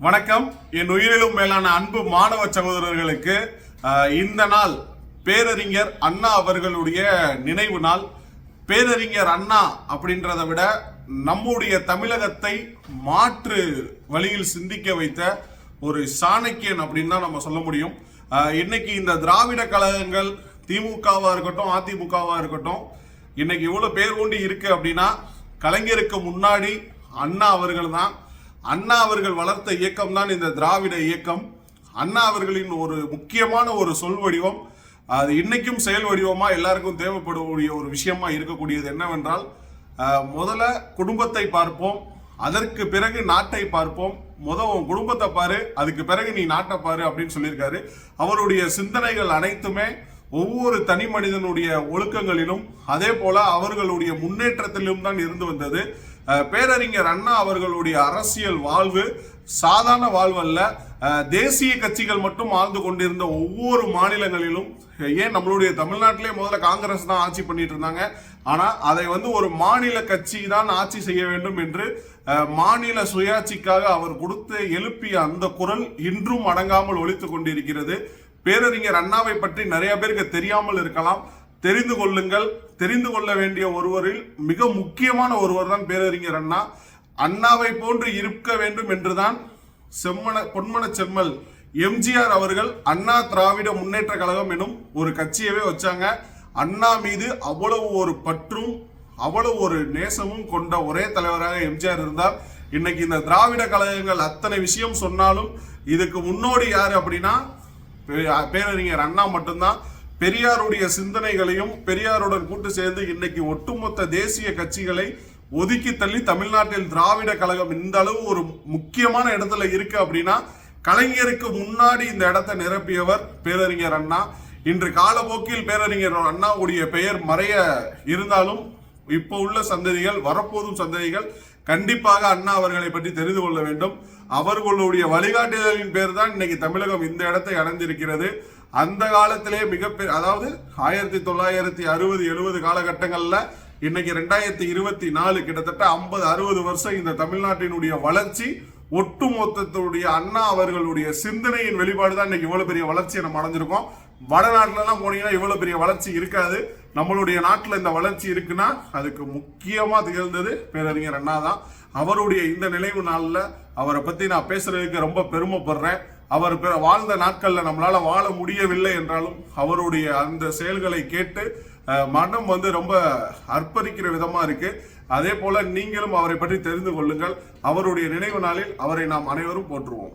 வணக்கம். என் உயிரிலும் மேலான அன்பு மாணவ சகோதரர்களுக்கு இந்த நாள் பேரறிஞர் அண்ணா அவர்களுடைய நினைவு நாள். பேரறிஞர் அண்ணா அப்படின்றத விட நம்முடைய தமிழகத்தை மாற்று வழியில் சிந்திக்க வைத்த ஒரு சாணக்கியன் அப்படின்னு தான் நம்ம சொல்ல முடியும். இன்னைக்கு இந்த திராவிட கழகங்கள் திமுகவா இருக்கட்டும் அதிமுகவா இருக்கட்டும் இன்னைக்கு இவ்வளவு பேர் கொண்டு இருக்கு அப்படின்னா கலைஞருக்கு முன்னாடி அண்ணா அவர்கள் தான் அண்ணா அவர்கள் வளர்த்த இயக்கம் தான் இந்த திராவிட இயக்கம். அண்ணா அவர்களின் ஒரு முக்கியமான ஒரு சொல் வடிவம். அது இன்னைக்கும் செயல் வடிவமாக எல்லாருக்கும் தேவைப்படக்கூடிய ஒரு விஷயமா இருக்கக்கூடியது என்னவென்றால் முதல்ல குடும்பத்தை பார்ப்போம் அதற்கு பிறகு நாட்டை பார்ப்போம். முத உன் குடும்பத்தை பாரு அதுக்கு பிறகு நீ நாட்டை பாரு அப்படின்னு சொல்லியிருக்காரு. அவருடைய சிந்தனைகள் அனைத்துமே ஒவ்வொரு தனி மனிதனுடைய ஒழுக்கங்களிலும் அதே போல அவர்களுடைய முன்னேற்றத்திலும் தான் இருந்து வந்தது. பேரறிஞர் அண்ணா அவர்களுடைய அரசியல் வாழ்வு சாதாரண வாழ்வல்ல தேசிய கட்சிகள் மட்டும் ஆழ்ந்து கொண்டிருந்த ஒவ்வொரு மாநிலங்களிலும் ஏன் நம்மளுடைய தமிழ்நாட்டிலே முதல்ல காங்கிரஸ் தான் ஆட்சி பண்ணிட்டு இருந்தாங்க. ஆனால் அதை வந்து ஒரு மாநில கட்சி தான் ஆட்சி செய்ய வேண்டும் என்று மாநில சுயாட்சிக்காக அவர் கொடுத்து எழுப்பிய அந்த குரல் இன்றும் அடங்காமல் ஒழித்து கொண்டிருக்கிறது. பேரறிஞர் அண்ணாவை பற்றி நிறைய பேருக்கு தெரியாமல் இருக்கலாம். தெரிந்து கொள்ளுங்கள். தெரிந்து கொள்ள வேண்டிய ஒருவரில் மிக முக்கியமான ஒருவர் தான் பேரறிஞர் அண்ணா. அண்ணாவை போன்று இருக்க வேண்டும் என்றுதான் செம்மன பொன்மன செம்மல் எம்ஜிஆர் அவர்கள் அண்ணா திராவிட முன்னேற்ற கழகம் எனும் ஒரு கட்சியவே வச்சாங்க. அண்ணா மீது அவ்வளவு ஒரு பற்றும் அவ்வளவு ஒரு நேசமும் கொண்ட ஒரே தலைவராக எம்ஜிஆர் இருந்தார். இன்னைக்கு இந்த திராவிட கழகங்கள் அத்தனை விஷயம் சொன்னாலும் இதுக்கு முன்னோடி யார் அப்படின்னா பே- பேரறிஞர் அண்ணா மட்டும்தான். பெரியாருடைய சிந்தனைகளையும் பெரியாருடன் கூட்டு சேர்ந்து இன்னைக்கு ஒட்டுமொத்த தேசிய கட்சிகளை ஒதுக்கி தள்ளி தமிழ்நாட்டில் திராவிட கழகம் இந்த அளவு ஒரு முக்கியமான இடத்துல இருக்கு அப்படின்னா கலைஞருக்கு முன்னாடி இந்த இடத்தை நிரப்பியவர் பேரறிஞர் அண்ணா. இன்று காலப்போக்கில் பேரறிஞர் அண்ணாவுடைய பெயர் மறைய இருந்தாலும் இப்போ உள்ள சந்ததிகள் வரப்போதும் சந்ததிகள் கண்டிப்பாக அண்ணா அவர்களை பற்றி தெரிந்து கொள்ள வேண்டும். அவர்களுடைய வழிகாட்டுதலின் பேர் தான் இன்னைக்கு தமிழகம் இந்த இடத்தை அடைந்திருக்கிறது. அந்த காலத்திலே மிகப்பெரிய அதாவது ஆயிரத்தி தொள்ளாயிரத்தி அறுபது எழுபது காலகட்டங்களில் இன்னைக்கு ரெண்டாயிரத்தி இருபத்தி நாலு கிட்டத்தட்ட ஐம்பது அறுபது வருஷம் இந்த தமிழ்நாட்டினுடைய வளர்ச்சி ஒட்டுமொத்தத்துடைய அண்ணா அவர்களுடைய சிந்தனையின் வெளிப்பாடு தான் இன்னைக்கு இவ்வளவு பெரிய வளர்ச்சியை நம்ம அடைஞ்சிருக்கோம். வடநாட்டிலலாம் போனீங்கன்னா இவ்வளவு பெரிய வளர்ச்சி இருக்காது. நம்மளுடைய நாட்டில் இந்த வளர்ச்சி இருக்குன்னா அதுக்கு முக்கியமா திகழ்ந்தது பேரறிஞர் அண்ணா தான். அவருடைய இந்த நினைவு நாளில் அவரை பத்தி நான் பேசுறதுக்கு ரொம்ப பெருமைப்படுறேன். அவர் பிற- வாழ்ந்த நாட்களில் நம்மளால் வாழ முடியவில்லை என்றாலும் அவருடைய அந்த செயல்களை கேட்டு மனம் வந்து ரொம்ப அர்ப்பணிக்கிற விதமாக இருக்குது அதே போல நீங்களும் அவரை பற்றி தெரிந்து கொள்ளுங்கள். அவருடைய நினைவு நாளில் அவரை நாம் அனைவரும் போற்றுவோம்.